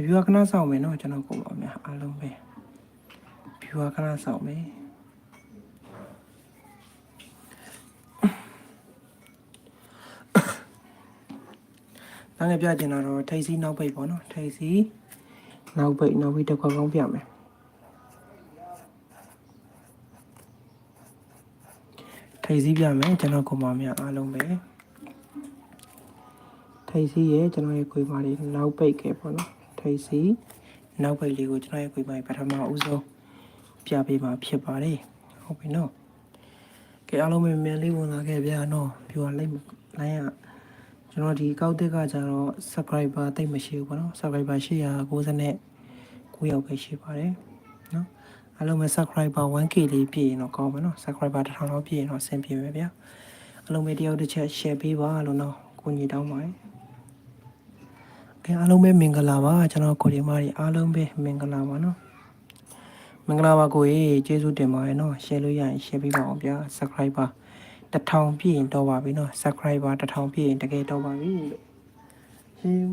ကဗျူကခဏစောင့်မယ်နော်ကျွန်တော်ကိုပါများအားလုံးပဲဗျူကခဏစောင့်မယ်နားငယ်ပြချင်တာတော့ထိတ်စီးနောက်ပိတ်ပေါ့နော်ထိတ်စီးနောက်ပိတ်နောက်ပိတ်တစ်ခွက်ကောင်းပြမယ်ထိတ်စီးပြမယ်ကျွန်တော်ကိုပါများအားလုံးပဲထိတ်စီရဲ့ကျွန်တော်ရဲ့ခွေးမလေးနောက်ပိတ်ခဲ့ပေါ့နော် ထိတ်စီနောက်ပိတ်လေးကိုကျွန်တော်ရဲ့ခွေးမလေးပထမဦးဆုံးပြပေးမှာဖြစ်ပါတယ်ဟုတ်ပြီနော်ကဲအားလုံးပဲမြန်လေးဝင်လာခဲ့ဗျာနော်ပြောရလိုက်လိုင်းရကျွန်တော်ဒီကောက်တက်ကကျတော့ subscriber တိတ်မရှိဘူးပေါ့နော် subscriber 890နဲ့9ယောက်ပဲရှိပါတယ်နော်အားလုံးပဲ subscriber 1k လေးပြည့်ရင်တော့ကောင်းပါနော် subscriber 1000လောက်ပြည့်ရင်တော့အဆင်ပြေပဲဗျာအားလုံးပဲတယောက်တစ်ချက် share ပေးပါလို့နော်ကိုညီတောင်းပါတယ် ကဲအားလုံးပဲမင်္ဂလာပါကျွန်တော်ကိုရီမာရီအားလုံးပဲမင်္ဂလာပါနော်မင်္ဂလာပါကိုကြီးကျေးဇူးတင်ပါတယ်နော် share လို့ရရင် share ပေးပါအောင်ဗျာ subscriber တစ်ထောင်ပြည့်ရင်တော့ပါပြီနော် subscriber တစ်ထောင်ပြည့်ရင်တကယ်တော့ပါပြီလို့ဟင်း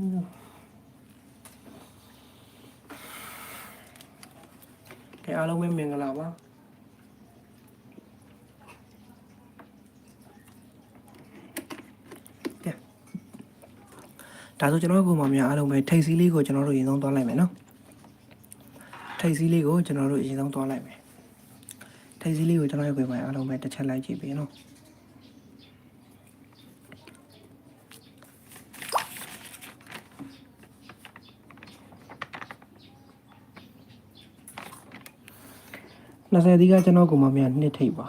ကဲအားလုံးပဲမင်္ဂလာပါ ဒါဆိုကျွန်တော်ကမှများအားလုံးပဲထိတ်စီးလေးကိုကျွန်တော်တို့ရင်ဆုံးသွားလိုက်မယ်နော်ထိတ်စီးလေးကိုကျွန်တော်တို့ရင်ဆုံးသွားလိုက်မယ်ထိတ်စီးလေးကိုကျွန်တော်ရဲ့ကိုယ်ပိုင်အားလုံးပဲတစ်ချက်လိုက်ကြည့်ပေးနော်20ဒီကကျွန်တော်ကိုမှများနှစ်ထိတ်ပါ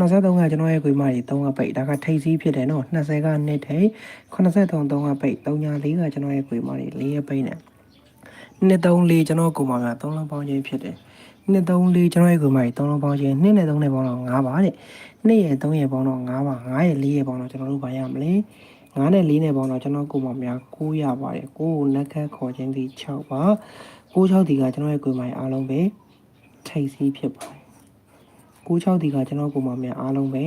83ကကျွန်တော်ရဲ့ကိုယ်မကြီး3ကပိတ်ဒါကထိတ်စည်းဖြစ်တယ်နော်20ကနှစ်ထိတ်83 3ကပိတ်3ညာ4ကကျွန်တော်ရဲ့ကိုယ်မကြီး4ရပိတ်နဲ့နှစ်3 4ကျွန်တော်ကိုယ်မများ3လုံးပေါင်းခြင်းဖြစ်တယ်နှစ်3 4ကျွန်တော်ရဲ့ကိုယ်မကြီး3လုံးပေါင်းခြင်းနှစ်နဲ့3နဲ့ပေါင်းတော့5ပါတဲ့နှစ်ရဲ့3ရဲ့ပေါင်းတော့5ပါ5ရဲ့4ရဲ့ပေါင်းတော့ကျွန်တော်တို့ဘာရမလဲ9နဲ့4နဲ့ပေါင်းတော့ကျွန်တော်ကိုယ်မများ9ရပါတယ်9ကိုလက်ခတ်ခေါ်ခြင်းဒီ6ပါ9 6ဒီကကျွန်တော်ရဲ့ကိုယ်မကြီးအားလုံးပဲထိတ်စည်းဖြစ်ပါတယ် 96ဒီကကျွန်တော်ပုံမှန်များအားလုံးပဲ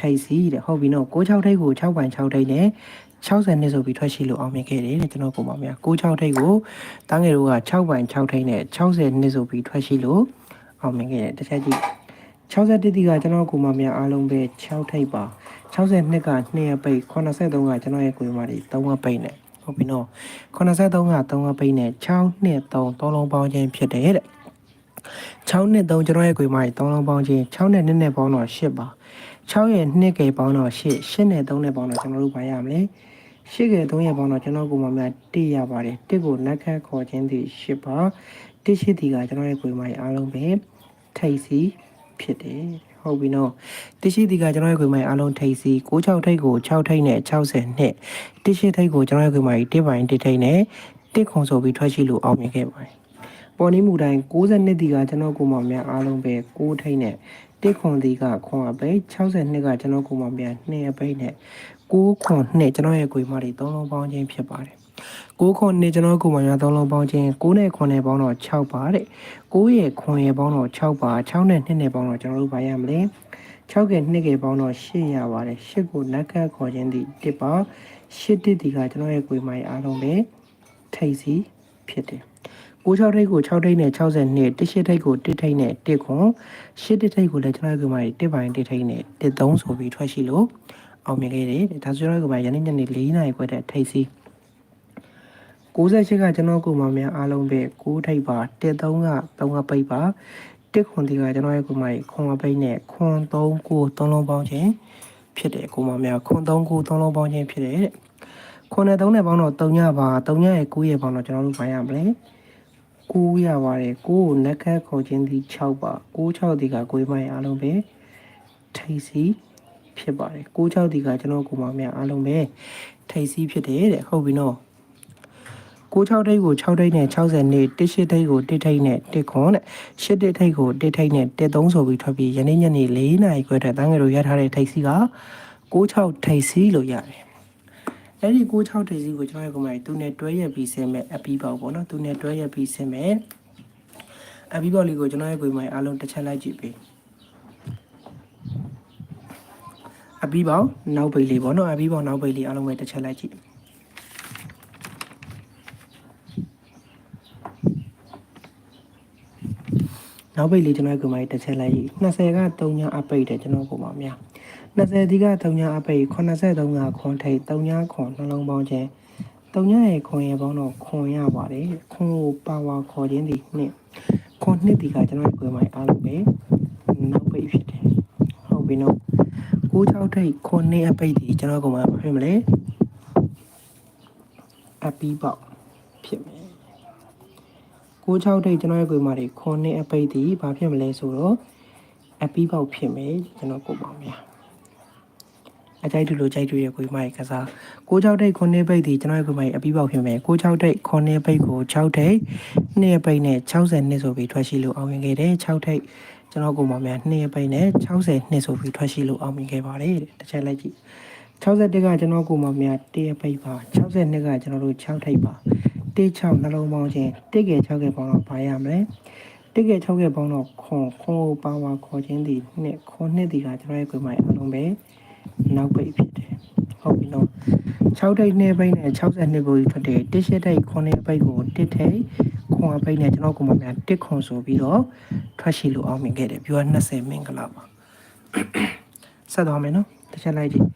ထိတ်စီတဲ့ဟုတ်ပြီနော်96ထိတ်ကို6ပိုင်6ထိတ်နဲ့60နှစ်ဆိုပြီးထွက်ရှိလို့အောင်မြင်ခဲ့တယ်တဲ့ကျွန်တော်ပုံမှန်များ96ထိတ်ကိုတန်းငယ်တို့က6ပိုင်6ထိတ်နဲ့60နှစ်ဆိုပြီးထွက်ရှိလို့အောင်မြင်ခဲ့တယ်တစ်ချက်ကြည့်61တိကကျွန်တော်ကိုမှများအားလုံးပဲ6ထိတ်ပါ60နှစ်က2ရပိတ်83ကကျွန်တော်ရဲ့ကိုယ်မတွေ3ရပိတ်နဲ့ဟုတ်ပြီနော်83က3ရပိတ်နဲ့6နှစ်3 3လုံးပေါင်းခြင်းဖြစ်တယ်တဲ့ 6နှစ်3ကျွန်တော်ရဲ့ကိုယ်မကြီး3လုံးပေါင်းခြင်း6နဲ့2နဲ့ပေါင်းတော့8ပါ6ရဲ့2ကယ်ပေါင်းတော့8 8နဲ့3နဲ့ပေါင်းတော့ကျွန်တော်တို့ဘာရမလဲ8ကယ်3ရဲ့ပေါင်းတော့ကျွန်တော်ကိုယ်မများ1ရပါတယ်1ကိုနက်ခတ်ခေါ်ခြင်းသည်8ပါ1ရှိသည်ကကျွန်တော်ရဲ့ကိုယ်မကြီးအားလုံးပဲထိတ်စီဖြစ်တယ်ဟုတ်ပြီနော်တရှိဒီကကျွန်တော်ရဲ့ခွေမိုင်အားလုံးထိတ်စီ96ထိတ်ကို6ထိတ်နဲ့60နှစ်တရှိထိတ်ကိုကျွန်တော်ရဲ့ခွေမိုင်1ပိုင်း1ထိတ်နဲ့1ခုံဆိုပြီးထွက်ရှိလို့အောင်မြင်ခဲ့ပါတယ် ပေါ်နီးမူတိုင်း60နှစ်ဒီကကျွန်တော်ကိုမောင်များအားလုံးပဲ6ထိတ်နဲ့1ခွန်ဒီကခွန်အပိတ်60နှစ်ကကျွန်တော်ကိုမောင်များ2အပိတ်နဲ့6ခွန်နှစ်ကျွန်တော်ရဲ့ခွေမိုင်3လုံးပေါင်းခြင်းဖြစ်ပါတယ်6ခွန်နှစ်ကျွန်တော်ကိုမောင်များ3လုံးပေါင်းခြင်း6နဲ့ခွန်နဲ့ပေါင်းတော့6ပါတဲ့9ရဲ့ခွန်ရဲ့ပေါင်းတော့6ပါ6နဲ့2နဲ့ပေါင်းတော့ကျွန်တော်တို့ဘာရမလဲ6ကဲ2ကဲပေါင်းတော့8ရပါတယ်8ကိုနက်ကတ်ခေါ်ခြင်းဒီ1ပါ8တစ်ဒီကကျွန်တော်ရဲ့ကိုယ်မိုင်အားလုံးပဲထိတ်စီဖြစ်တယ် 96ထိတ်ကို6ထိတ်နဲ့60နှစ်1ထိတ်ကို1ထိတ်နဲ့1ခွန်8ထိတ်ကိုလည်းကျွန်တော်ရဲ့ကိုယ်မိုင်1ပိုင်း1ထိတ်နဲ့1 3ဆိုပြီးထွက်ရှိလို့အောင်မြင်ခဲ့တယ်ဒါဆိုကျွန်တော်ရဲ့ကိုယ်မိုင်ယနေ့ညနေ4နာရီခွဲတဲ့ထိတ်စီ98ကကျွန်တော်ကိုယ်မများအားလုံးပဲ6ထိပ်ပါ13က3ကပိတ်ပါ1ခွန်ဒီကကျွန်တော်ရဲ့ကိုယ်မကြီးခွန်မပိတ်နဲ့ခွန်3ကို3လုံးပေါင်းခြင်းဖြစ်တယ်ကိုယ်မများခွန်3ကို3လုံးပေါင်းခြင်းဖြစ်တယ်တဲ့ခွန်နဲ့3နဲ့ပေါင်းတော့3ညပါ3ညရဲ့9ရဲ့ပေါင်းတော့ကျွန်တော်တို့ဘာရမလဲ 9ရပါတယ်9ကိုနက်ခတ်ခေါ်ခြင်းဒီ6ပါ9 6ဒီကကိုယ်မကြီးအားလုံးပဲထိပ်စီဖြစ်ပါတယ်9 6ဒီကကျွန်တော်ကိုယ်မများအားလုံးပဲထိပ်စီဖြစ်တယ်တဲ့ဟုတ်ပြီနော်96ထိပ်ကို6ထိပ်နဲ့60နဲ့18ထိပ်ကို1ထိပ်နဲ့1ခွန်နဲ့8ထိပ်ကို1ထိပ်နဲ့13ဆိုပြီးထွက်ပြီးယနေ့ညနေ4နာရီခွဲတဲ့တန်းငယ်တို့ရထားတဲ့ထိပ်စီက96ထိပ်စီလို့ရတယ်။ အဲ့ဒီ96ဒေစီကိုကျွန်တော်ရဲ့ကွန်မန်သူနဲ့တွဲရက်ပြီးဆင်းမဲ့အပီးပေါက်ပေါ့နော်သူနဲ့တွဲရက်ပြီးဆင်းမဲ့အပီးပေါက်လေးကိုကျွန်တော်ရဲ့ကွန်မန်အားလုံးတစ်ချက်လိုက်ကြည့်ပေးအပီးပေါက်နောက်ပိတ်လေးပေါ့နော်အပီးပေါက်နောက်ပိတ်လေးအားလုံးပဲတစ်ချက်လိုက်ကြည့်နောက်ပိတ်လေးကျွန်တော်ကကိုမိုင်းတစ်ချက်လိုက်20က3ညအပိတ်တယ်ကျွန်တော်ကိုမများ 20ဒီက3ညအပိတ်83ကခွန်ထိတ်3ညခွန်နှလုံးပေါင်းခြင်း3ညရဲ့ခွန်ရဲ့ပေါင်းတော့ခွန်ရပါတယ်ခွန်ကိုပါဝါခေါ်ခြင်းဒီနှစ်ခွန်နှစ်ဒီကကျွန်တော်ကိုမိုင်းအားလုံးပဲနောက်ပိတ်ဖြစ်တယ်ဟုတ်ပြီနော်96ထိတ်ခွန်နှစ်အပိတ်ဒီကျွန်တော်ကိုမိုင်းဖြစ်မလဲအပီးပေါက်ဖြစ်မယ်96တိတ်ကျွန်တော်ရဲ့ကိုယ်မာတွေခွန်နဲ့အပိတ်ဒီဘာဖြစ်မလဲဆိုတော့အပီးပေါက်ဖြစ်မယ်ကျွန်တော်ကိုယ်ပါများ အကြိုက်တူလို့ကြိုက်တူရဲ့ကိုယ်မာရဲ့ကစား96တိတ်ခွန်နဲ့ပိတ်ဒီကျွန်တော်ရဲ့ကိုယ်မာရဲ့အပီးပေါက်ဖြစ်မယ်96တိတ်ခွန်နဲ့ပိတ်ကို6တိတ်2ပိတ်နဲ့60နှစ်ဆိုပြီးထွက်ရှိလို့အောင်မြင်ခဲ့တယ်6တိတ်ကျွန်တော်ကိုယ်မာများ2ပိတ်နဲ့60နှစ်ဆိုပြီးထွက်ရှိလို့အောင်မြင်ခဲ့ပါတယ်တစ်ချက်လိုက်ကြည့်61ကကျွန်တော်ကိုယ်မာများ1ပိတ်ပါ62ကကျွန်တော်တို့6ထိပ်ပါ1 6နှလုံးပေါင်းခြင်း1က6ကပေါင်းတော့ဘာရမလဲ1က6ကပေါင်းတော့ခွန်ခွန်ကိုပါဝါခေါ်ခြင်းဒီနှစ်ခွန်နှစ်ဒီကကျွန်တော်ရဲ့ကိုယ်မှာအလုံးပဲ နောက်ပိတ်ဖြစ်တယ်ဟုတ်ပြီနော်6ထိပ်နှစ်ပိတ်နဲ့62ကိုထွက်တယ်1ရှစ်ထိပ်ခွန်နှစ်ပိတ်ကို1ထိပ်ခွန်အပိတ်နဲ့ကျွန်တော်ကိုယ်မှာများ1ခွန်ဆိုပြီးတော့ထွက်ရှိလို့အောင်မြင်ခဲ့တယ်ပြော20မင်္ဂလာပါဆက်သွားမယ်နော်တစ်ချက်လိုက်ကြည့်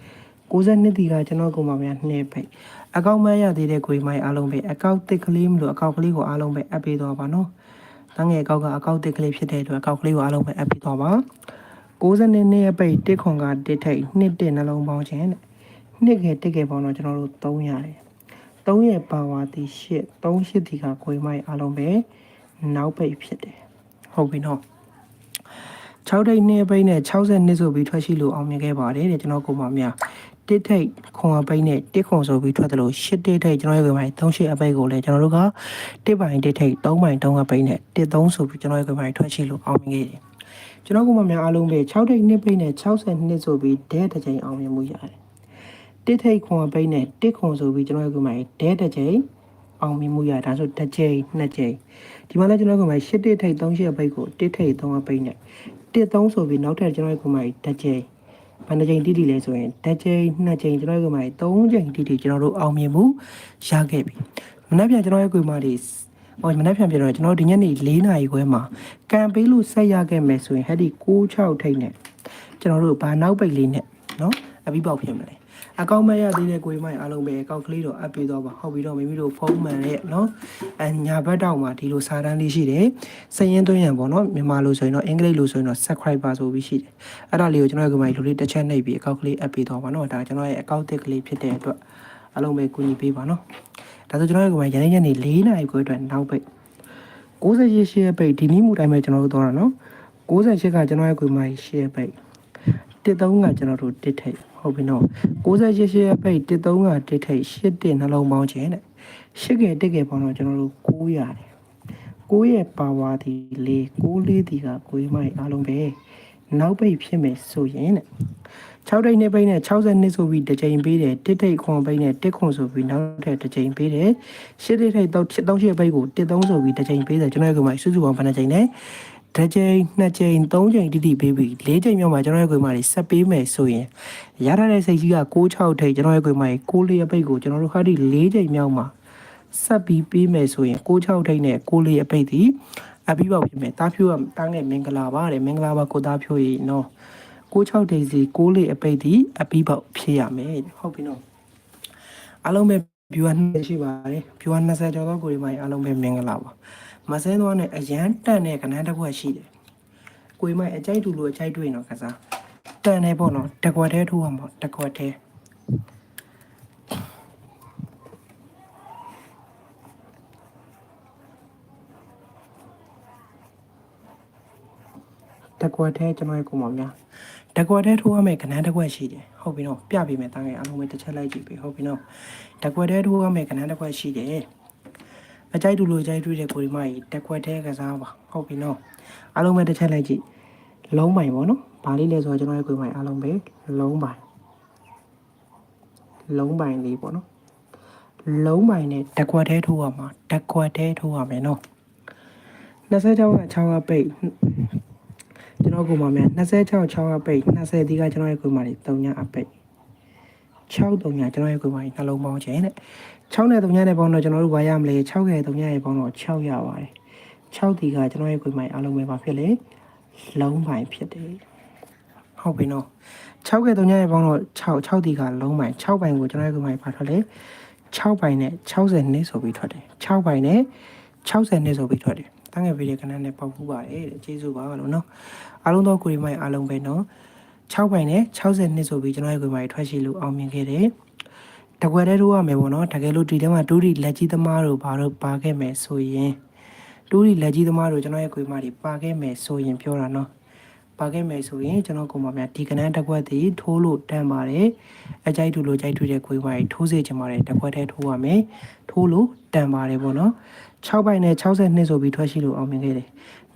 62တီကကျွန်တော်ကိုယ်မှာများ2ပိတ်အကောင့်မရသေးတဲ့ကိုယ်မိုင်းအားလုံးပဲအကောင့်တစ်ကလေးမလို့အကောင့်ကလေးကိုအားလုံးပဲအပ်ပေးသွားပါနော်တန်းငယ်အကောင့်ကအကောင့်တစ်ကလေးဖြစ်တဲ့အတွက်အကောင့်ကလေးကိုအားလုံးပဲအပ်ပေးသွားပါ 62နှစ်ရဲ့ပိတ်တစ်ခွန်ကတစ်ထိတ်နှစ်တစ်နှလုံးပေါင်းခြင်းတဲ့နှစ်ကတစ်ကပေါင်းတော့ကျွန်တော်တို့3ရတယ်3ရဲ့ပါဝါတီ8 3 8တီကကိုယ်မိုင်းအားလုံးပဲနောက်ပိတ်ဖြစ်တယ်ဟုတ်ပြီနော်6ထိတ်နှစ်ပိတ်နဲ့60နှစ်ဆိုပြီးထွက်ရှိလို့အောင်မြင်ခဲ့ပါတယ်တဲ့ကျွန်တော်ကိုမများတစ်ထိတ်ခွန်အပိတ်နဲ့တစ်ခွန်ဆိုပြီးထွက်တယ်လို့ရှစ်တစ်ထိတ်ကျွန်တော်ရဲ့ကွယ်ပိုင်း3ရှစ်အပိတ်ကိုလည်းကျွန်တော်တို့ကတစ်ပိုင်းတစ်ထိတ်3ပိုင်း3အပိတ်နဲ့တစ်3ဆိုပြီးကျွန်တော်ရဲ့ကွယ်ပိုင်းထွက်ရှိလို့အောင်မြင်ခဲ့တယ် ကျွန်တော်ကမှများအားလုံးပဲ6ထိတ်နှစ်ပိတ်နဲ့60နှစ်ဆိုပြီးဒဲတစ်ချိန်အောင်မြင်မှုရတယ်တစ်ထိတ်ခွန်အပိတ်နဲ့တစ်ခွန်ဆိုပြီးကျွန်တော်ရဲ့ကွယ်ပိုင်းဒဲတစ်ချိန်အောင်မြင်မှုရဒါဆိုတစ်ချိန်နှစ်ချိန်ဒီမှာလည်းကျွန်တော်ကမှရှစ်တစ်ထိတ်3ရှစ်အပိတ်ကိုတစ်ထိတ်3အပိတ်နဲ့တစ်3ဆိုပြီးနောက်ထပ်ကျွန်တော်ရဲ့ကွယ်ပိုင်းတစ်ချိန်ဘယ်နှကြိမ်တိတိလဲဆိုရင်တစ်ကြိမ်နှစ်ကြိမ်ကျွန်တော်ရဲ့ကွေမာတွေ၃ကြိမ်တိတိကျွန်တော်တို့အောင်မြင်မှုရခဲ့ပြီမနေ့ပြန်ကျွန်တော်ရဲ့ကွေမာတွေ ဟောမနေ့ပြန်ပြန်တော့ကျွန်တော်ဒီညနေ၄နာရီခွဲမှာကံပေးလို့ဆက်ရခဲ့မယ်ဆိုရင်ဟဲ့ဒီ66ထိတ်နဲ့ကျွန်တော်တို့ဘာနောက်ပိတ်လေးနဲ့နော်အပြီးပေါက်ဖြစ်မလဲအကောင့်မရသေးတဲ့ကိုယ်မိုင်းအားလုံးပဲအကောင့်ကလေးတော့အပ်ပေးတော့ပါဟုတ်ပြီတော့မိမိတို့ဖုန်းမှန်ရဲ့နော်အညာဘက်တောက်မှာဒီလိုစာတန်းလေးရှိတယ်စရင်သွင်းရံပေါ့နော်မြန်မာလိုဆိုရင်တော့အင်္ဂလိပ်လိုဆိုရင်တော့ subscriber ဆိုပြီးရှိတယ်အဲ့ဒါလေးကိုကျွန်တော်ရဲ့ကိုယ်မိုင်းလိုလေးတစ်ချက်နှိပ်ပြီးအကောင့်ကလေးအပ်ပေးတော့ပါနော်ဒါကျွန်တော်ရဲ့အကောင့်တစ်ကလေးဖြစ်တဲ့အတွက်အားလုံးပဲကူညီပေးပါနော် ဒါဆိုကျွန်တော်ရဲ့ကိုယ်မိုင်းရန်ရန်နေ၄နာရီခွဲအတွက်နောက်ပိတ်68ရှေ့ပိတ်ဒီနည်းမူတိုင်းပဲကျွန်တော်တို့သွားတာနော်68ကကျွန်တော်ရဲ့ကိုယ်မိုင်းရှေ့ပိတ်တစ်သုံးကကျွန်တော်တို့တစ်ထိပ်ဟုတ်ပြီနော်68ရှေ့ပိတ်တစ်သုံးကတစ်ထိပ်ရှစ်တစ်နှလုံးပေါင်းခြင်းတဲ့ရှစ်ကတစ်ကပေါင်းတော့ကျွန်တော်တို့9ရတယ်9ရဲ့ပါဝါဒီ၄9လေးဒီကကိုယ်မိုင်းအားလုံးပဲနောက်ပိတ်ဖြစ်မယ်ဆိုရင်တဲ့ 6တိတ်နှစ်ပိတ်နဲ့60နှစ်ဆိုပြီးတစ်ချိန်ပေးတယ်တစ်ထိတ်ခွန်ပိတ်နဲ့တစ်ခွန်ဆိုပြီးနောက်ထပ်တစ်ချိန်ပေးတယ်ရှစ်တိတ်ထိတ်တော့3ရှစ်ပိတ်ကိုတစ်3ဆိုပြီးတစ်ချိန်ပေးတယ်ကျွန်တော်ရဲ့ကိုယ်မှာစုစုပေါင်းဘယ်နှချိန်လဲတစ်ချိန်နှစ်ချိန်သုံးချိန်တိတိပေးပြီး၄ချိန်မြောက်မှာကျွန်တော်ရဲ့ကိုယ်မှာဆက်ပေးမယ်ဆိုရင်ရထားတဲ့စိတ်ကြီးက6-6ထိတ်ကျွန်တော်ရဲ့ကိုယ်မှာ6လေးပိတ်ကိုကျွန်တော်တို့ခါဒီ၄ချိန်မြောက်မှာဆက်ပြီးပေးမယ်ဆိုရင်6-6ထိတ်နဲ့6လေးအပိတ်ဒီအပြီးပေါက်ပြင်မယ်တားဖြိုးကတားငယ်မင်္ဂလာပါတဲ့မင်္ဂလာပါကိုတားဖြိုးရေနော် 96ဒေစီ6လေးအပိတ်ဒီအပြီးပေါက်ဖြစ်ရမယ်ဟုတ်ပြီနော်အားလုံးပဲ viewer နှစ်ရှိပါတယ် viewer 20ကျော်သောကိုယ်တွေမှာအားလုံးပဲမင်္ဂလာပါမဆင်းသွားနဲ့အရန်တန်တဲ့ကဏ္ဍတစ်ခွက်ရှိတယ်ကိုယ်မိုက်အကြိုက်တူလို့အကြိုက်တွေ့နော်ကစားတန်နေပေါ့နော်တကွက်သေးထိုးအောင်ပေါ့တကွက်သေး တကွက်သေးကျွန်တော်ရဲ့ကိုမောင်များတကွက်သေးထိုးရမယ်ကဏ္ဍတစ်ခွက်ရှိတယ်ဟုတ်ပြီနော်ပြပေးမယ်တန်းငယ်အားလုံးပဲတစ်ချက်လိုက်ကြည့်ပြီဟုတ်ပြီနော်တကွက်သေးထိုးရမယ်ကဏ္ဍတစ်ခွက်ရှိတယ်မကြိုက်တူလို့ကြိုက်တွေ့တဲ့ကိုဒီမကြီးတက်ခွက်သေးကစားပါဟုတ်ပြီနော်အားလုံးပဲတစ်ချက်လိုက်ကြည့်လုံးပိုင်ပေါ့နော်ဘာလေးလဲဆိုတော့ကျွန်တော်ရဲ့ကိုမိုင်အားလုံးပဲလုံးပိုင်လုံးပိုင်လေးပေါ့နော်လုံးပိုင်နဲ့တက်ခွက်သေးထိုးရမှာတက်ခွက်သေးထိုးရမယ်နော်26က6ကပိတ် ကျွန်တော်ကိုမမြန်26 6ကပိတ်20ဒီကကျွန်တော်ရဲ့ကိုမိုင်3ညအပိတ်6 3ညကျွန်တော်ရဲ့ကိုမိုင်နှလုံးပေါင်းခြင်းတဲ့6နဲ့3ညနဲ့ပေါင်းတော့ကျွန်တော်တို့ဘာရမလဲ6ရဲ့3ညရဲ့ပေါင်းတော့6ရပါတယ်6ဒီကကျွန်တော်ရဲ့ခွေမိုင်အားလုံးပဲပါဖြစ်လေလုံးပိုင်ဖြစ်တယ်ဟုတ်ပြီနော်6ကဲ3ညရဲ့ပေါင်းတော့6 6ဒီကလုံးပိုင်6ပိုင်ကိုကျွန်တော်ရဲ့ခွေမိုင်ပါထွက်လေ6ပိုင်နဲ့60နှစ်ဆိုပြီးထွက်တယ်6ပိုင်နဲ့60နှစ်ဆိုပြီးထွက်တယ် တန်းငယ်ဗီဒီယိုကနန်းနဲ့ပေါက်ဖူးပါတယ်တဲ့ကျေးဇူးပါလို့နော်အားလုံးသောကိုရီမိုင်အားလုံးပဲနော်6ပိုင်နဲ့60နှစ်ဆိုပြီးကျွန်တော်ရဲ့ခွေမိုင်ထွက်ရှိလို့အောင်မြင်ခဲ့တယ်တကွယ်တဲ့တို့ရမယ်ပေါ့နော်တကယ်လို့ဒီထဲမှာဒူးဒီလက်ကြီးသမားတို့ဘာလို့ပါခဲ့မယ်ဆိုရင်ဒူးဒီလက်ကြီးသမားတို့ကျွန်တော်ရဲ့ခွေမတွေပါခဲ့မယ်ဆိုရင်ပြောတာနော်ပါခဲ့မယ်ဆိုရင်ကျွန်တော်ကိုမများဒီကနန်းတစ်ခွက်တည်ထိုးလို့တန်ပါတယ်အကြိုက်တူလို့ကြိုက်တူတဲ့ခွေမတွေထိုးစေချင်ပါတယ်တစ်ခွက်တည်းထိုးရမယ်ထိုးလို့တန်ပါတယ်ပေါ့နော် 6ပိုင်နဲ့60နှစ်ဆိုပြီးထွက်ရှိလို့အောင်မြင်ခဲ့တယ်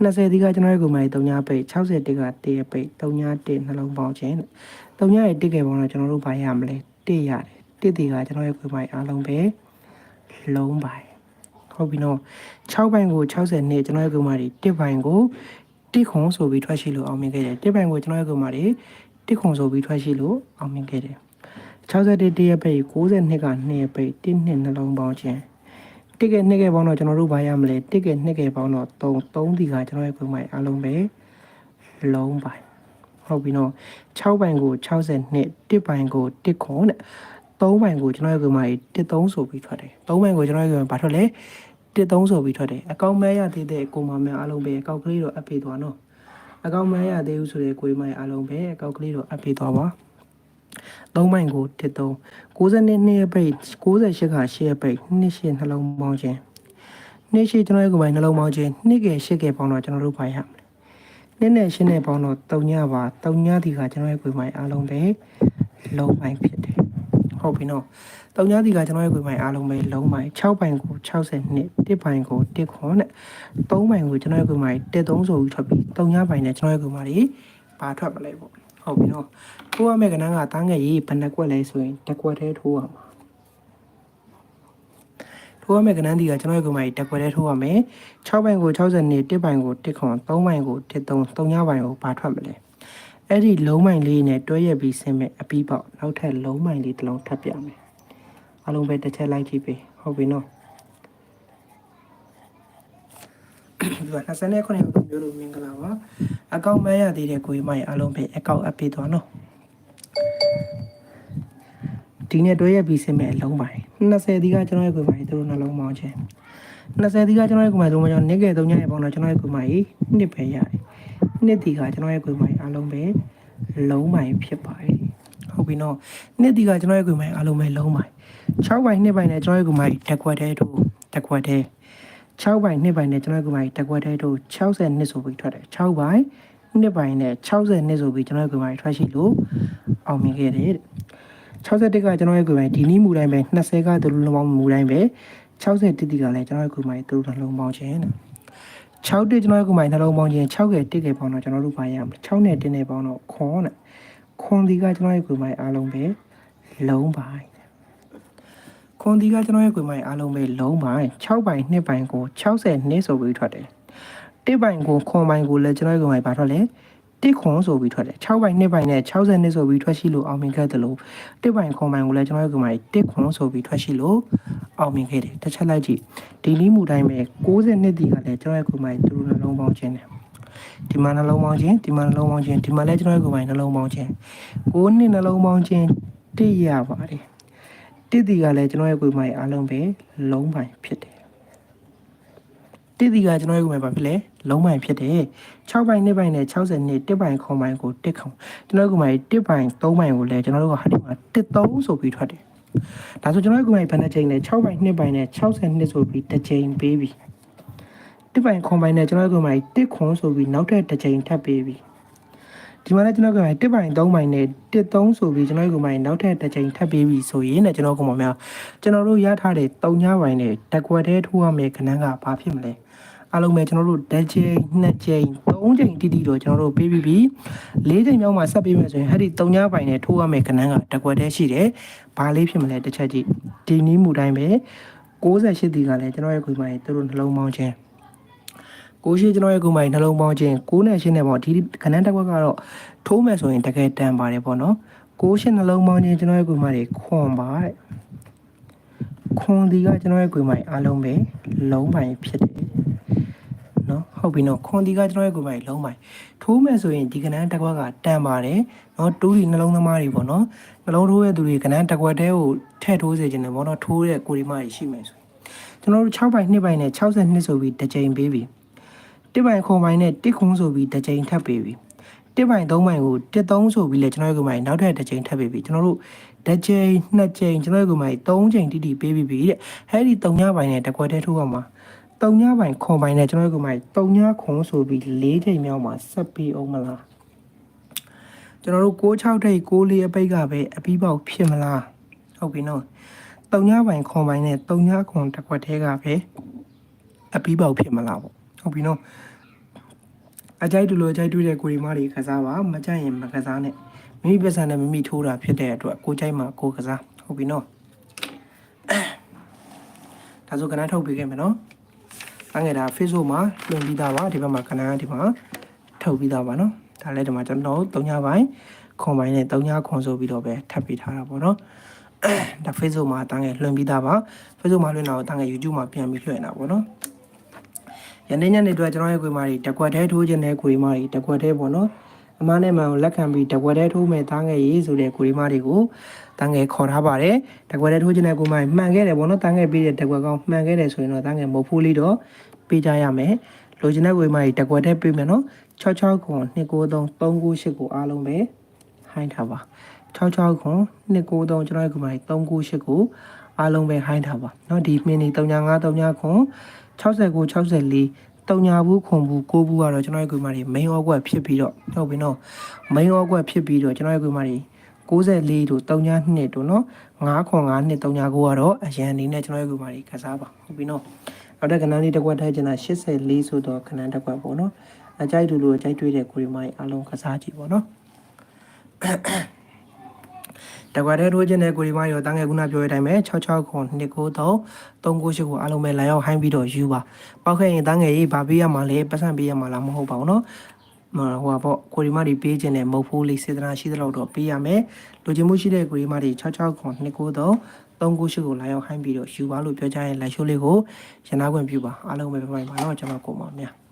20ဒီကကျွန်တော်ရဲ့ကိုမိုင်3ညပိတ်60တိကတရပိတ်3ည1နှလုံးပေါင်းခြင်း3ညရဲ့တိကယ်ပေါင်းတော့ကျွန်တော်တို့ဘာရမလဲ1ရတယ်တစ်ဒီကကျွန်တော်ရဲ့ကိုမိုင်အားလုံးပဲလုံးပိုင်ဟုတ်ပြီနော်6ပိုင်ကို60နှစ်ကျွန်တော်ရဲ့ကိုမိုင်1ပိုင်ကို1ခုံဆိုပြီးထွက်ရှိလို့အောင်မြင်ခဲ့တယ်1ပိုင်ကိုကျွန်တော်ရဲ့ကိုမိုင်1ခုံဆိုပြီးထွက်ရှိလို့အောင်မြင်ခဲ့တယ်61တရပိတ်60နှစ်က2ပိတ်1နှစ်နှလုံးပေါင်းခြင်း တစ်ကဲနှစ်ကဲပေါင်းတော့ကျွန်တော်တို့ဘာရမလဲတစ်ကဲနှစ်ကဲပေါင်းတော့3 3ဒီကကျွန်တော်ရဲ့ပုံမှန်အားလုံးပဲလုံးပိုင်ဟုတ်ပြီနော်6ပိုင်ကို60နှစ်တစ်ပိုင်ကိုတစ်ခွန်တဲ့3ပိုင်ကိုကျွန်တော်ရဲ့ပုံမှန်တစ်3ဆိုပြီးထွက်တယ်3ပိုင်ကိုကျွန်တော်ရဲ့ပုံမှန်ဘာထွက်လဲတစ်3ဆိုပြီးထွက်တယ်အကောင့်မဲရသေးတဲ့ကိုမမဲအားလုံးပဲအကောင့်ကလေးတော့အပ်ပေးသွားနော်အကောင့်မဲရသေးဘူးဆိုတဲ့ကိုမိုင်အားလုံးပဲအကောင့်ကလေးတော့အပ်ပေးသွားပါ 3မိုင်ကိုတစ်3 90နှစ်နှစ်ပိတ်68ကရှေ့ပိတ်နှစ်ရှေ့နှလုံးပေါင်းခြင်းနှစ်ရှေ့ကျွန်တော်ရဲ့ကိုယ်ပိုင်နှလုံးပေါင်းခြင်းနှစ်ကရှစ်ကပေါင်းတော့ကျွန်တော်တို့ပိုင်ရမယ်နှစ်နဲ့ရှင်းနဲ့ပေါင်းတော့3ညပါ3ညဒီကကျွန်တော်ရဲ့ကိုယ်ပိုင်အားလုံးပဲလုံးပိုင်ဖြစ်တယ်ဟုတ်ပြီနော်3ညဒီကကျွန်တော်ရဲ့ကိုယ်ပိုင်အားလုံးပဲလုံးပိုင်6ပိုင်ကို60နှစ်1ပိုင်ကို1ခွန်နဲ့3ပိုင်ကိုကျွန်တော်ရဲ့ကိုယ်ပိုင်1 3ဆိုပြီးထွက်ပြီး3ညပိုင်နဲ့ကျွန်တော်ရဲ့ကိုယ်ပိုင်တွေပါထွက်မလဲပေါ့ ဟုတ်ပြီနော်ထိုးရမယ့်ကဏ္ဍကတားငယ်ရေးဘယ်နှကွက်လဲဆိုရင်တစ်ကွက်တည်းထိုးရမှာထိုးရမယ့်ကဏ္ဍဒီကကျွန်တော်ရဲ့ကိုယ်မကြီးတစ်ကွက်တည်းထိုးရမယ်6ပိုင်ကို60နေ1ပိုင်ကို1ခွန်3ပိုင်ကို1 3 3ညပိုင်ကိုပါထွက်မလဲအဲ့ဒီလုံးမိုင်လေးနဲ့တွဲရက်ပြီးဆင်းမဲ့အပီးပေါက်နောက်ထပ်လုံးမိုင်လေးတစ်လုံးထပ်ပြမယ်အလုံးပဲတစ်ချက်လိုက်ကြည့်ပေးဟုတ်ပြီနော် ဒီက29ခုမျိုးလို့မင်္ဂလာပါအကောင့်မဲရသေးတဲ့ကိုကြီးမကြီးအလုံးပဲအကောင့်အပ်ပေးသွားနော်ဒီနေ့တွဲရပြီးစင်မဲ့အလုံးပိုင်း20ဒီကကျွန်တော်ရဲ့ကိုယ်မကြီးသူတို့နှလုံးပေါင်းခြင်း20ဒီကကျွန်တော်ရဲ့ကိုယ်မကြီးသူတို့ကြောင့်နေကဲ3ညရဲ့ပေါင်းတော့ကျွန်တော်ရဲ့ကိုယ်မကြီးနှစ်ပဲရတယ်နှစ်ဒီကကျွန်တော်ရဲ့ကိုယ်မကြီးအလုံးပဲလုံးပိုင်းဖြစ်ပါတယ်ဟုတ်ပြီနော်နှစ်ဒီကကျွန်တော်ရဲ့ကိုယ်မကြီးအလုံးပဲလုံးပိုင်း6ပိုင်းနှစ်ပိုင်းနဲ့ကျွန်တော်ရဲ့ကိုယ်မကြီးတက်ခွက်တဲ့တို့တက်ခွက်တဲ့ 6ပိုင်းနှစ်ပိုင်းနဲ့ကျွန်တော်ကမှတက်ကွက်တဲ့တို့60နှစ်ဆိုပြီးထွက်တယ်6ပိုင်းနှစ်ပိုင်းနဲ့60နှစ်ဆိုပြီးကျွန်တော်ကမှထွက်ရှိလို့အောင်မြင်ခဲ့တယ်61ကကျွန်တော်ရဲ့ကိုယ်ပိုင်ဒီနည်းမူတိုင်းပဲ20ကသူတို့လုံးပေါင်းမူတိုင်းပဲ60တိတိကလည်းကျွန်တော်ရဲ့ကိုယ်ပိုင်သူတို့လုံးပေါင်းခြင်းတဲ့6တိကျွန်တော်ရဲ့ကိုယ်ပိုင်နှလုံးပေါင်းခြင်း6ကတိကပေါင်းတော့ကျွန်တော်တို့ပါရမယ်6နဲ့တင်းနဲ့ပေါင်းတော့ခွန်တဲ့ခွန်ဒီကကျွန်တော်ရဲ့ကိုယ်ပိုင်အားလုံးပဲလုံးပိုင်း ခွန်ဒီကကျွန်တော်ရဲ့ကိုယ်ပိုင်အားလုံးပဲလုံးပိုင်း6ပိုင်2ပိုင်ကို60နှစ်ဆိုပြီးထွက်တယ်1ပိုင်ကိုခွန်ပိုင်ကိုလည်းကျွန်တော်ရဲ့ကိုယ်ပိုင်ပါထွက်လဲတစ်ခွန်ဆိုပြီးထွက်တယ်6ပိုင်2ပိုင်နဲ့60နှစ်ဆိုပြီးထွက်ရှိလို့အောင်မြင်ခဲ့တယ်လို့တစ်ပိုင်ခွန်ပိုင်ကိုလည်းကျွန်တော်တို့ကမှတစ်ခွန်ဆိုပြီးထွက်ရှိလို့အောင်မြင်ခဲ့တယ်တစ်ချက်လိုက်ကြည့်ဒီနည်းမူတိုင်းပဲ60နှစ်ဒီကလည်းကျွန်တော်တို့ကမှသူတို့နှလုံးပေါင်းခြင်းတယ်ဒီမှာနှလုံးပေါင်းခြင်းဒီမှာနှလုံးပေါင်းခြင်းဒီမှာလည်းကျွန်တော်တို့ကမှနှလုံးပေါင်းခြင်း9နှစ်နှလုံးပေါင်းခြင်းတစ်ရပါတယ် တစ်ဒီကလည်းကျွန်တော်ရဲ့ကိုယ်မိုင်အားလုံးပဲလုံးပိုင်ဖြစ်တယ်တစ်ဒီကကျွန်တော်ရဲ့ကိုယ်မိုင်ပါဖြစ်လဲလုံးပိုင်ဖြစ်တယ်6ပိုင်2ပိုင်နဲ့60နှစ်1ပိုင်ခွန်ပိုင်ကို1ခွန်ကျွန်တော်တို့ကမိုင်1ပိုင်3ပိုင်ကိုလည်းကျွန်တော်တို့ကဟာဒီမှာ1 3ဆိုပြီးထွက်တယ်ဒါဆိုကျွန်တော်တို့ကမိုင်ဘယ်နှချိန်လဲ6ပိုင်2ပိုင်နဲ့60နှစ်ဆိုပြီးတစ်ချိန်ပေးပြီ1ပိုင်ခွန်ပိုင်နဲ့ကျွန်တော်တို့ကမိုင်1ခွန်ဆိုပြီးနောက်ထပ်တစ်ချိန်ထပ်ပေးပြီ ဒီမှာလည်းကျွန်တော်က1ပိုင်3ပိုင်နဲ့1 3ဆိုပြီးကျွန်တော်ကမိုင်နောက်ထပ်တစ်ချိန်ထပ်ပေးပြီဆိုရင်လည်းကျွန်တော်ကမှများကျွန်တော်တို့ရထားတဲ့3ညပိုင်နဲ့တက်ကွက်သေးထိုးရမယ်ခဏကဘာဖြစ်မလဲအားလုံးပဲကျွန်တော်တို့တစ်ချိန်နှစ်ချိန်သုံးချိန်တိတိတော့ကျွန်တော်တို့ပေးပြီးပြီလေးချိန်မြောက်မှဆက်ပေးမယ်ဆိုရင်အဲ့ဒီ3ညပိုင်နဲ့ထိုးရမယ်ခဏကတက်ကွက်သေးရှိတယ်ဘာလေးဖြစ်မလဲတစ်ချက်ကြည့်ဒီနည်းမူတိုင်းပဲ68ဒီကလည်းကျွန်တော်ရဲ့ခွေမိုင်သူတို့နှလုံးပေါင်းခြင်း ကိုရှိကျွန်တော်ရဲ့ကိုမိုင်နှလုံးပေါင်းခြင်း6နဲ့8နဲ့ပေါ့ဒီခဏတက်ကွက်ကတော့ထိုးမယ်ဆိုရင်တကယ်တန်ပါတယ်ပေါ့နော်6ရှင်းနှလုံးပေါင်းခြင်းကျွန်တော်ရဲ့ကိုမိုင်တွေခွန်ပါတဲ့ခွန်ဒီကကျွန်တော်ရဲ့ကိုမိုင်အားလုံးပဲလုံးပိုင်ဖြစ်တယ်နော်ဟုတ်ပြီနော်ခွန်ဒီကကျွန်တော်ရဲ့ကိုယ်ပိုင်လုံးပိုင်ထိုးမယ်ဆိုရင်ဒီကနန်းတစ်ခွက်ကတန်ပါတယ်နော်တူးဒီနှလုံးသမားတွေပေါ့နော်နှလုံးထိုးရဲ့သူတွေကနန်းတစ်ခွက်တည်းကိုထည့်ထိုးစေခြင်းနဲ့ပေါ့နော်ထိုးတဲ့ကိုရီမတွေရှိမယ်ဆိုကျွန်တော်တို့6ပိုင်2ပိုင်နဲ့62ဆိုပြီးတစ်ကြိမ်ပေးပြီ တစ်ပိုင်ခွန်ပိုင်နဲ့တစ်ခွန်းဆိုပြီးတစ်ကြိမ်ထပ်ပေးပြီတစ်ပိုင်3ပိုင်ကိုတစ်3ဆိုပြီးလဲကျွန်တော်ရဲ့ကိုယ်ပိုင်နောက်ထပ်တစ်ကြိမ်ထပ်ပေးပြီကျွန်တော်တို့တစ်ကြိမ်နှစ်ကြိမ်ကျွန်တော်ရဲ့ကိုယ်ပိုင်3ကြိမ်တိတိပေးပြီးပြီတဲ့အဲ့ဒီ3ညပိုင်နဲ့တစ်ခွက်တည်းထိုးရမှာတုံညပိုင်ခွန်ပိုင်နဲ့ကျွန်တော်တို့ကမှတုံညခွန်ဆိုပြီး၄ချိန်မြောက်မှာဆက်ပြီးအောင်မလားကျွန်တော်တို့6-6ထိပ်6လေးအပိတ်ကပဲအပြီးပေါက်ဖြစ်မလားဟုတ်ပြီနော်တုံညပိုင်ခွန်ပိုင်နဲ့တုံညခွန်တစ်ခွက်တည်းကပဲအပြီးပေါက်ဖြစ်မလားပေါ့ ဟုတ်ပြီနော်အကြိုက်တူလိုအကြိုက်တွေ့တဲ့ကိုရီမားတွေကစားပါမကြိုက်ရင်မကစားနဲ့မိမိပစံနဲ့မိမိထိုးတာဖြစ်တဲ့အတွက်ကိုကြိုက်မှာကိုကစားဟုတ်ပြီနော်ဒါဆိုကနန်းထုတ်ပေးခဲ့မယ်နော်အငယ်ဒါ Facebook မှာလွှင့်ပြီးသားပါဒီဘက်မှာကနန်းဒီမှာထုတ်ပြီးသားပါနော်ဒါလည်းဒီမှာကျွန်တော်တို့၃ညပိုင်းခွန်ပိုင်းနဲ့၃ညခွန်ဆိုပြီးတော့ပဲထပ်ပေးထားတာပေါ့နော်ဒါ Facebook မှာတန်းငယ်လွှင့်ပြီးသားပါ Facebook မှာလွှင့်တာကိုတန်းငယ် YouTube မှာပြန်ပြီးလွှင့်တာပေါ့နော် ယနေ့ညနေအတွက်ကျွန်တော်ရဲ့ဂွေမာတွေတကွက်သေးထိုးခြင်းနဲ့ဂွေမာတွေတကွက်သေးပေါ့နော်အမနဲ့မန်ကိုလက်ခံပြီးတကွက်သေးထိုးမယ်တားငယ်ရေးဆိုတဲ့ဂွေမာတွေကိုတားငယ်ခေါ်ထားပါတယ်တကွက်သေးထိုးခြင်းနဲ့ဂွေမာတွေမှန်ခဲ့တယ်ပေါ့နော်တားငယ်ပြီးတဲ့တကွက်ကောင်မှန်ခဲ့တယ်ဆိုရင်တော့တားငယ်မဟုတ်ဘူးလေးတော့ပေးကြရမယ်လိုချင်တဲ့ဂွေမာတွေတကွက်သေးပေးမယ်နော်66ခွန်293 398ကိုအားလုံးပဲဟိုင်းထားပါ66ခွန်293ကျွန်တော်ရဲ့ဂွေမာတွေ398ကိုအားလုံးပဲဟိုင်းထားပါနော်ဒီမြင်းနေ395 399 69 64တုံညာဘူးခွန်ဘူးကိုဘူးကတော့ကျွန်တော်ရဲ့ကွန်မာကြီး main awkward ဖြစ်ပြီးတော့ဟုတ်ပြီနော် main awkward ဖြစ်ပြီးတော့ကျွန်တော်ရဲ့ကွန်မာကြီး64တို့တုံညာ2တို့နော်9ခွန်9နှစ်တုံညာ9ကတော့အရန်အနေနဲ့ကျွန်တော်ရဲ့ကွန်မာကြီးကစားပါဟုတ်ပြီနော်နောက်တဲ့ကဏ္ဍလေးတစ်ခွက်ထိုက်ချင်တာ84ဆိုတော့ကဏ္ဍတစ်ခွက်ပေါ့နော်အကြိုက်တူလို့အကြိုက်တွေ့တဲ့ကိုရီမိုင်းအလုံးကစားကြည့်ပေါ့နော် တကွာတဲ့ထိုးခြင်းတဲ့ကိုရီမိုင်းရောတန်းငယ်ခုနပြောတဲ့အတိုင်းပဲ66ခွန်293 398ကိုအားလုံးပဲလာရောက်ဟိုင်းပြီးတော့ယူပါပောက်ခဲ့ရင်တန်းငယ်ရေးဗာပေးရမှာလဲပတ်စံပေးရမှာလားမဟုတ်ပါဘူးနော်မဟိုပါပေါ့ကိုရီမတွေပေးခြင်းနဲ့မဟုတ်ဘူးလေစေတနာရှိသလောက်တော့ပေးရမယ်လူချင်းမှုရှိတဲ့ကိုရီမတွေ66ခွန်293 398ကိုလာရောက်ဟိုင်းပြီးတော့ယူပါလို့ပြောကြရင်လက်ရှိုးလေးကိုရနာခွင့်ပြုပါအားလုံးပဲပြပိုင်ပါတော့ကျွန်တော်ကိုမောင်များ